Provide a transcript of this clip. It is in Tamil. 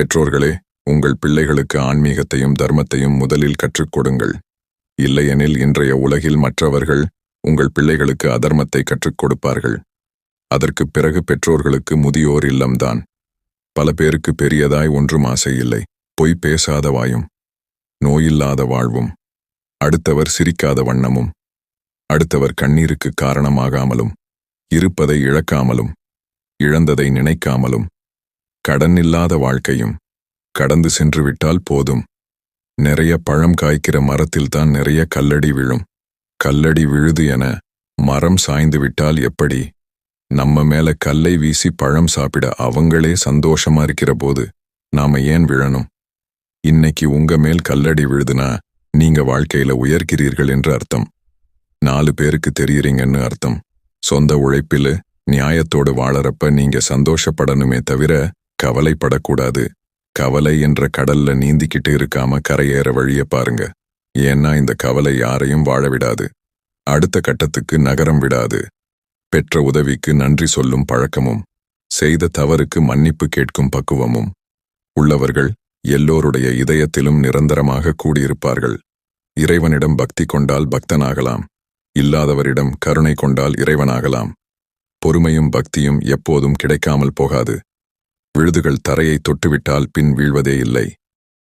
பெற்றோர்களே உங்கள் பிள்ளைகளுக்கு ஆன்மீகத்தையும் தர்மத்தையும் முதலில் கற்றுக் கொடுங்கள். இல்லையெனில் இன்றைய உலகில் மற்றவர்கள் உங்கள் பிள்ளைகளுக்கு அதர்மத்தை கற்றுக் கொடுப்பார்கள். அதற்குப் பிறகு பெற்றோர்களுக்கு முதியோர் இல்லம்தான். பல பேருக்கு பெரியதாய் ஒன்றும் ஆசை இல்லை. பொய் பேசாத வாயும். நோயில்லாத வாழ்வும். அடுத்தவர் சிரிக்காத வண்ணமும். அடுத்தவர் கண்ணீருக்கு காரணமாகாமலும். இருப்பதை இழக்காமலும். இழந்ததை நினைக்காமலும். கடன் இல்லாத வாழ்க்கையும் கடந்து சென்று விட்டால் போதும். நிறைய பழம் காய்க்கிற மரத்தில்தான் நிறைய கல்லடி விழும். கல்லடி விழுது என மரம் சாய்ந்து விட்டால் எப்படி? நம்ம மேல கல்லை வீசி பழம் சாப்பிட அவங்களே சந்தோஷமா இருக்கிற போது நாம ஏன் விழணும்? இன்னைக்கு உங்க மேல் கல்லடி விழுதுனா நீங்க வாழ்க்கையில உயர்கிறீர்கள் என்று அர்த்தம். நாலு பேருக்கு தெரியுறீங்கன்னு அர்த்தம். சொந்த உழைப்பில் நியாயத்தோடு வாழறப்ப நீங்க சந்தோஷப்படணுமே தவிர கவலைப்படக்கூடாது. கவலை என்ற கடல்ல நீந்திக்கிட்டு இருக்காம கரையேற வழிய பாருங்க. ஏன்னா இந்த கவலை யாரையும் வாழ விடாது. அடுத்த கட்டத்துக்கு நகரம் விடாது. பெற்ற உதவிக்கு நன்றி சொல்லும் பழக்கமும் செய்த தவறுக்கு மன்னிப்பு கேட்கும் பக்குவமும். உள்ளவர்கள் எல்லோருடைய இதயத்திலும் நிரந்தரமாக கூடியிருப்பார்கள். இறைவனிடம் பக்தி கொண்டால் பக்தனாகலாம். இல்லாதவரிடம் கருணை கொண்டால் இறைவனாகலாம். பொறுமையும் பக்தியும் எப்போதும் கிடைக்காமல் போகாது. விழுதுகள் தரையை தொட்டுவிட்டால் பின் வீழ்வதே இல்லை.